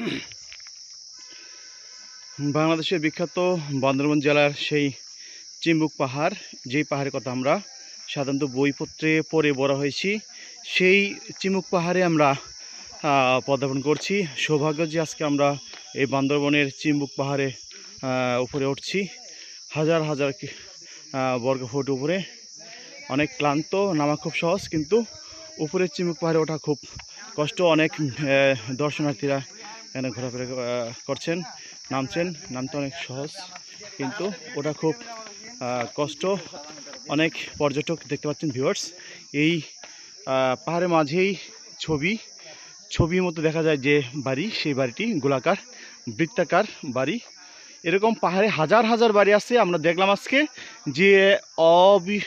বাংলাদেশের বিখ্যাত বান্দরবন জেলার সেই চিম্বুক পাহাড়, যেই পাহাড়ের কথা আমরা সাধারণত বইপত্রে পড়ে বড় হয়েছি, সেই চিম্বুক পাহাড়ে আমরা পদার্পণ করছি। সৌভাগ্য যে আজকে আমরা এই বান্দরবনের চিম্বুক পাহাড়ে উপরে উঠছি। হাজার হাজার বর্গ ফুট উপরে। অনেক ক্লান্ত, নামা খুব সহজ, কিন্তু উপরে চিম্বুক পাহাড়ে ওঠা খুব কষ্ট। অনেক দর্শনার্থীরা এখানে ঘোরাফেরা করছেন, নামছেন নামতে অনেক সহজ, কিন্তু ওটা খুব কষ্ট। অনেক পর্যটক দেখতে পাচ্ছেন ভিউয়ার্স এই পাহাড়ের মাঝেই ছবি, ছবির মতো দেখা যায় যে বাড়ি, সেই বাড়িটি গোলাকার, বৃত্তাকার বাড়ি। এরকম পাহাড়ে হাজার হাজার বাড়ি আছে, আমরা দেখলাম আজকে, যে অবি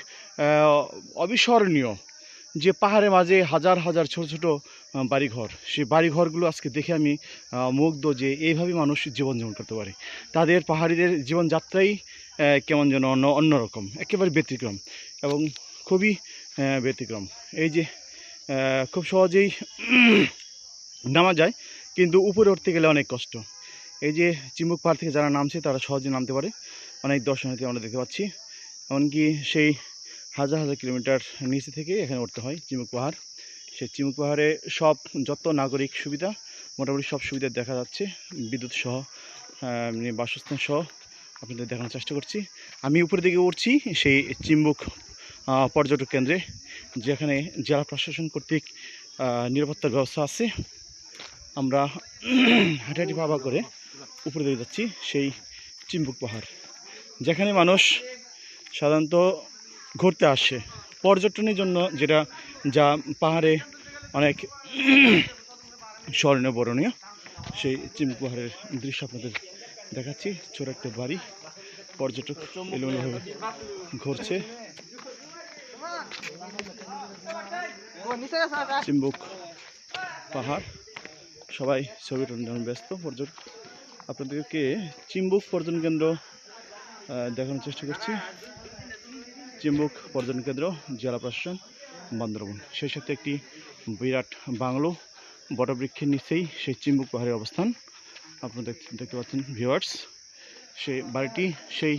অবিস্মরণীয়। যে পাহাড়ের মাঝে হাজার হাজার ছোট ছোট বাড়িঘর, সেই বাড়িঘরগুলো আজকে দেখে আমি মুগ্ধ যে এইভাবে মানুষ জীবনযাপন করতে পারে। তাদের পাহাড়িদের জীবনযাত্রাই কেমন যেন অন্য, অন্যরকম, একেবারে ব্যতিক্রম এবং খুবই ব্যতিক্রম। এই যে খুব সহজেই নামা যায়, কিন্তু উপরে উঠতে গেলে অনেক কষ্ট। এই যে চিম্বুক পাহাড় থেকে যারা নামছে, তারা সহজে নামতে পারে। অনেক দর্শনার্থী আমরা দেখতে পাচ্ছি। এমনকি সেই হাজার হাজার কিলোমিটার নিচে থেকে এখানে উঠতে হয়, চিমুক পাহাড়। সেই চিম্বুক পাহাড়ে সব যত নাগরিক সুবিধা, মোটামুটি সব সুবিধা দেখা যাচ্ছে। বিদ্যুৎ সহ বাসস্থান সহ আপনাদের দেখানোর চেষ্টা করছি। আমি উপরের দিকে উঠছি, সেই চিম্বুক পর্যটক কেন্দ্রে, যেখানে জেলা প্রশাসন কর্তৃক নিরাপত্তার ব্যবস্থা আছে। আমরা হাঁটাহাঁটি পাবা করে উপরে দিকে যাচ্ছি, সেই চিম্বুক পাহাড়। যেখানে মানুষ সাধারণত ঘুরতে আসে। পর্যটনের জন্য যেটা, যা পাহাড়ে অনেক স্মরণীয় বরণীয় সেই চিম্বুক পাহাড়ের দৃশ্য আপনাদের দেখাচ্ছি। ছোট একটা বাড়ি, পর্যটক এলোমেলোভাবে ঘুরছে। চিম্বুক পাহাড়, সবাই ছবি জন্য ব্যস্ত। পর্যটক আপনাদেরকে চিম্বুক পর্যটন কেন্দ্র দেখানোর চেষ্টা করছি। চিম্বুক পর্যটন কেন্দ্র, জেলা প্রশাসন, বান্দরবন। সেই সাথে একটি বিরাট বাংলো, বটবৃক্ষের নিচেই সেই চিম্বুক পাহাড়ের অবস্থান। আপনারা দেখতে পাচ্ছেন ভিউয়ার্স সেই বাড়িটি, সেই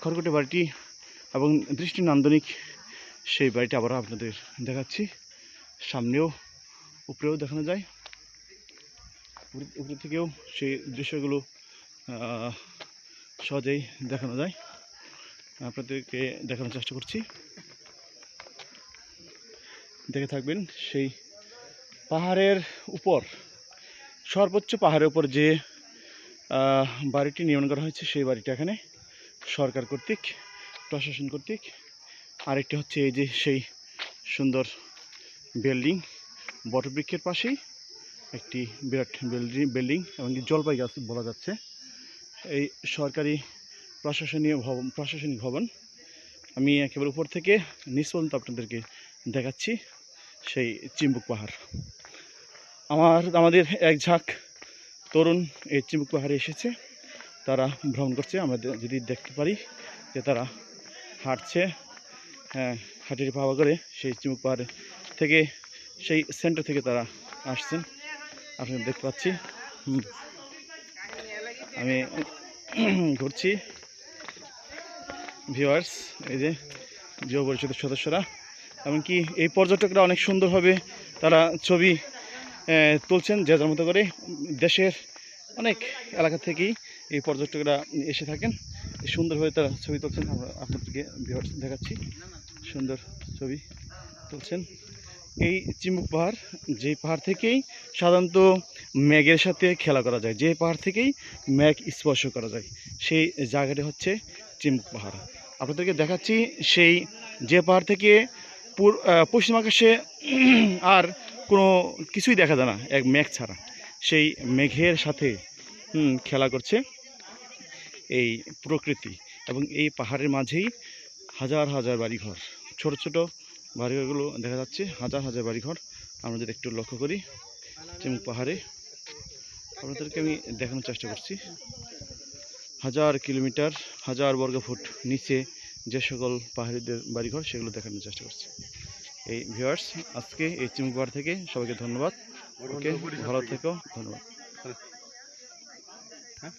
খড়কুটে বাড়িটি এবং দৃষ্টি নান্দনিক সেই বাড়িটি আবার আপনাদের দেখাচ্ছি। সামনেও, উপরেও দেখানো যায়। উপরে থেকেও সেই দৃশ্যগুলো সহজেই দেখানো যায়। আপনাদেরকে দেখানোর চেষ্টা করছি। দেখে থাকবেন সেই পাহাড়ের উপর, সর্বোচ্চ পাহাড়ের উপর যে বাড়িটি নির্মাণ করা হয়েছে, সেই বাড়িটা এখানে সরকার কর্তৃক, প্রশাসন কর্তৃক। আরেকটি হচ্ছে এই যে সেই সুন্দর বিল্ডিং, বটবৃক্ষের পাশেই একটি বিরাট বিল্ডিং বিল্ডিং এবং জলপাই গাছ বলা যাচ্ছে। এই সরকারি প্রশাসনীয় ভবন প্রশাসনিক ভবন। আমি একেবারে উপর থেকে নিচ পর্যন্ত আপনাদেরকে দেখাচ্ছি সেই চিম্বুক পাহাড়। আমার, আমাদের এক ঝাঁক তরুণ এই চিম্বুক পাহাড়ে এসেছে। তারা ভ্রমণ করছে। আমরা যদি দেখতে পারি যে তারা হাঁটছে হ্যাঁ হাঁটির পাওয়া করে সেই চিম্বুক পাহাড়ে থেকে, সেই সেন্টার থেকে তারা আসছেন আপনারা দেখতে পাচ্ছি আমি ঘুরছি। ভিউয়ার্স, এই যে যুব পরিষদের সদস্যরা, এমনকি এই পর্যটকরা অনেক সুন্দরভাবে তারা ছবি তুলছেন, যে যার মতো করে দেশের অনেক এলাকা থেকেই এই পর্যটকরা এসে থাকেন। সুন্দরভাবে তারা ছবি তুলছেন। আমরা আপনাদেরকে ভিউয়ার্স দেখাচ্ছি। সুন্দর ছবি তুলছেন। এই চিম্বুক পাহাড় যে পাহাড় থেকেই সাধারণত মেঘের সাথে খেলা করা যায় যে পাহাড় থেকেই মেঘ স্পর্শ করা যায়, সেই জায়গাটি হচ্ছে চিম্বুক পাহাড়। আপনাদেরকে দেখাচ্ছি সেই যে পাহাড় থেকে পশ্চিম আকাশে আর কোনো কিছুই দেখা যায় না, এক মেঘ ছাড়া। সেই মেঘের সাথে খেলা করছে এই প্রকৃতি এবং এই পাহাড়ের মাঝেই হাজার হাজার বাড়িঘর। ছোট ছোট বাড়িঘরগুলো দেখা যাচ্ছে, হাজার হাজার বাড়িঘর। আমরা যদি একটু লক্ষ্য করি, চিমুক পাহাড়ে, আপনাদেরকে আমি দেখানোর চেষ্টা করছি। হাজার কিলোমিটার হাজার বর্গ ফুট নিচে যে সকল পাহাড়িদের বাড়িঘর সেগুলো দেখানোর চেষ্টা করছি। এই ভিউয়ার্স আজকে এই চিমুকবার থেকে সবাইকে ধন্যবাদ। ওকে ভালো থেকো ধন্যবাদ। হ্যাঁ?